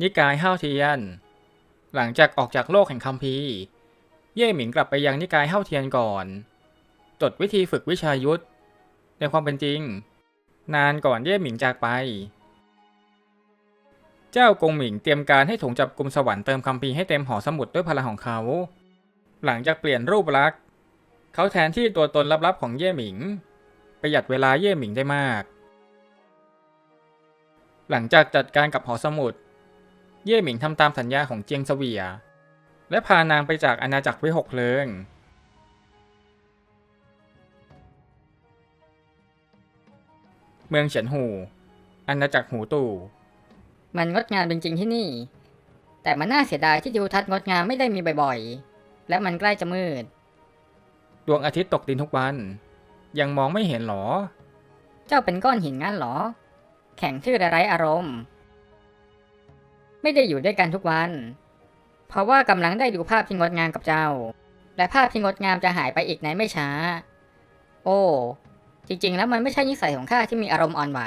นิกายห้าวเทียน หลังจากออกจากโลกแห่งคัมภีร์ เย่หมิงกลับไปยังนิกายห้าวเทียนก่อน จดวิธีฝึกวิชายุทธ ในความเป็นจริง นานก่อนเย่หมิงจากไป เจ้ากงหมิงเตรียมการให้ถงจับกลุ่มสวรรค์เติมคัมภีร์ให้เต็มหอสมุดด้วยพลังของเขา หลังจากเปลี่ยนรูปลักษณ์ เขาแทนที่ตัวตนลับๆของเย่หมิง ประหยัดเวลาเย่หมิงได้มาก หลังจากจัดการกับหอสมุด เย่หมิงทำตามสัญญาของเจียงเสวีย และพานางไปจากอาณาจักรวิหกเพลิง เมืองเฉียนหู อาณาจักรหูตู่ มันงดงามจริงๆที่นี่ แต่มันน่าเสียดายที่ทิวทัศน์งดงามไม่ได้มีบ่อยๆ และมันใกล้จะมืด ดวงอาทิตย์ตกดินทุกวัน ยังมองไม่เห็นหรอ เจ้าเป็นก้อนหินงั้นเหรอ แข่งชื่อไร้อารมณ์ ไม่ได้อยู่ด้วยกันทุกวัน เพราะว่ากำลังได้ดูภาพที่งดงามกับเจ้า และภาพที่งดงามจะหายไปอีกในไม่ช้า โอ้ จริงๆ แล้วมันไม่ใช่นิสัยของข้าที่มีอารมณ์อ่อนไหว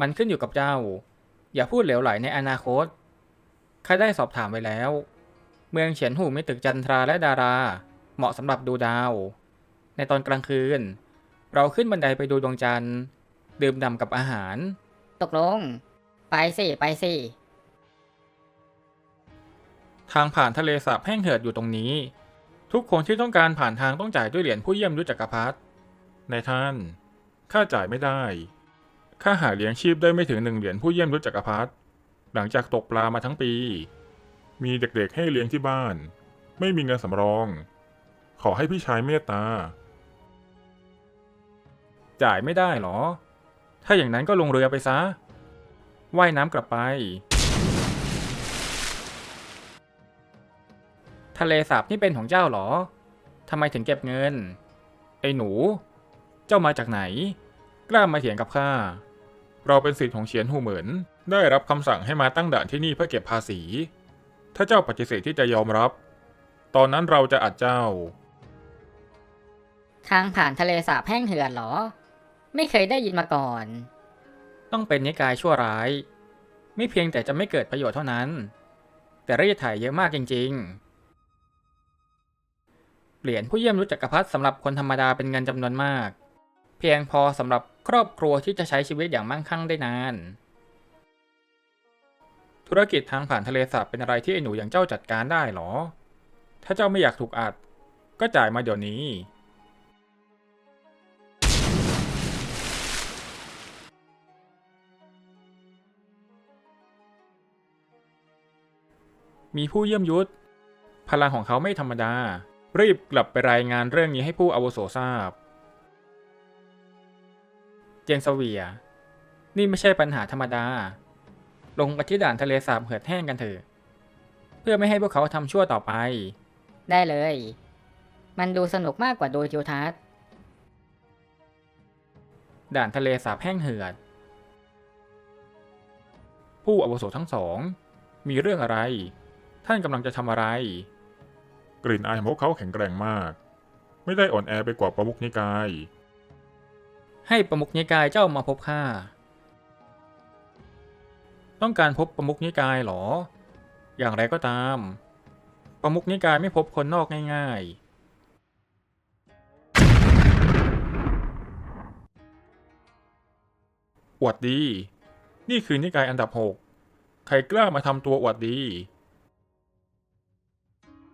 มันขึ้นอยู่กับเจ้า อย่าพูดเหลวไหลในอนาคตข้าได้สอบถามไว้แล้ว เมืองเฉียนหูมีตึกจันทราและดารา เหมาะสำหรับดูดาว ในตอนกลางคืน เราขึ้นบันไดไปดูดวงจันทร์ ดื่มด่ำกับอาหาร ตกลง ไปสิไปสิทางผ่านทะเลสาบแห้งเหือดอยู่ตรงนี้ ทุกคนที่ต้องการผ่านทางต้องจ่ายด้วยเหรียญผู้เยี่ยมยุทธจักรพรรดินายท่าน ข้าจ่ายไม่ได้ ข้าหาเลี้ยงชีพได้ไม่ถึงหนึ่งเหรียญผู้เยี่ยมรุจจักรพรรดิหลังจากตกปลามาทั้งปี มีเด็กๆให้เลี้ยงที่บ้าน ไม่มีเงินสำรอง ขอให้พี่ชายเมตตา จ่ายไม่ได้หรอ ถ้าอย่างนั้นก็ลงเรือไปซะ ว่ายน้ำกลับไป ทะเลสาบนี่เป็นของเจ้าหรอทำไมถึงเก็บเงิน ไอ้หนู เจ้ามาจากไหน กล้ามาเถียงกับข้า เราเป็นสิทธิ์ของเฉียนหูเหมือนได้รับคำสั่งให้มาตั้งด่านที่นี่เพื่อเก็บภาษี ถ้าเจ้าปฏิเสธที่จะยอมรับ ตอนนั้นเราจะอัดเจ้า ทางผ่านทะเลสาบแห้งเหือดเหรอ ไม่เคยได้ยินมาก่อน ต้องเป็นนิกายชั่วร้าย ไม่เพียงแต่จะไม่เกิดประโยชน์เท่านั้น แต่รีดไถ่ายเยอะมากจริง ๆ เหรียญผู้เยี่ยมรู้จักรพรรดิสำหรับคนธรรมดาเป็นเงินจำนวนมาก เพียงพอสำหรับครอบครัวที่จะใช้ชีวิตอย่างมั่งคั่งได้นาน ธุรกิจทางผ่านทะเลสาบเป็นอะไรที่ไอ้หนูอย่างเจ้าจัดการได้หรอ ถ้าเจ้าไม่อยากถูกอัด ก็จ่ายมาเดี๋ยวนี้ มีผู้เยี่ยมยุทธพลังของเขาไม่ธรรมดา รีบกลับไปรายงานเรื่องนี้ให้ผู้อาวุโสทราบ เจยงเสวีย นี่ไม่ใช่ปัญหาธรรมดา ลงไปที่ด่านทะเลสาบเหือดแห้งกันเถอะ เพื่อไม่ให้พวกเขาทำชั่วต่อไป ได้เลย มันดูสนุกมากกว่าดูทิวทัศน์ ด่านทะเลสาบแห้งเหือด ผู้อาวุโสทั้งสอง มีเรื่องอะไร ท่านกำลังจะทำอะไร กลิ่นอายของพวกเขาแข็งแกร่งมาก ไม่ได้อ่อนแอไปกว่าประมุขนิกาย ให้ประมุขนิกายเจ้ามาพบข้า ต้องการพบประมุขนิกายเหรอ อย่างไรก็ตาม ประมุขนิกายไม่พบคนนอกง่ายๆอวดดี นี่คือนิกายอันดับหกใครกล้ามาทำตัวอวดดี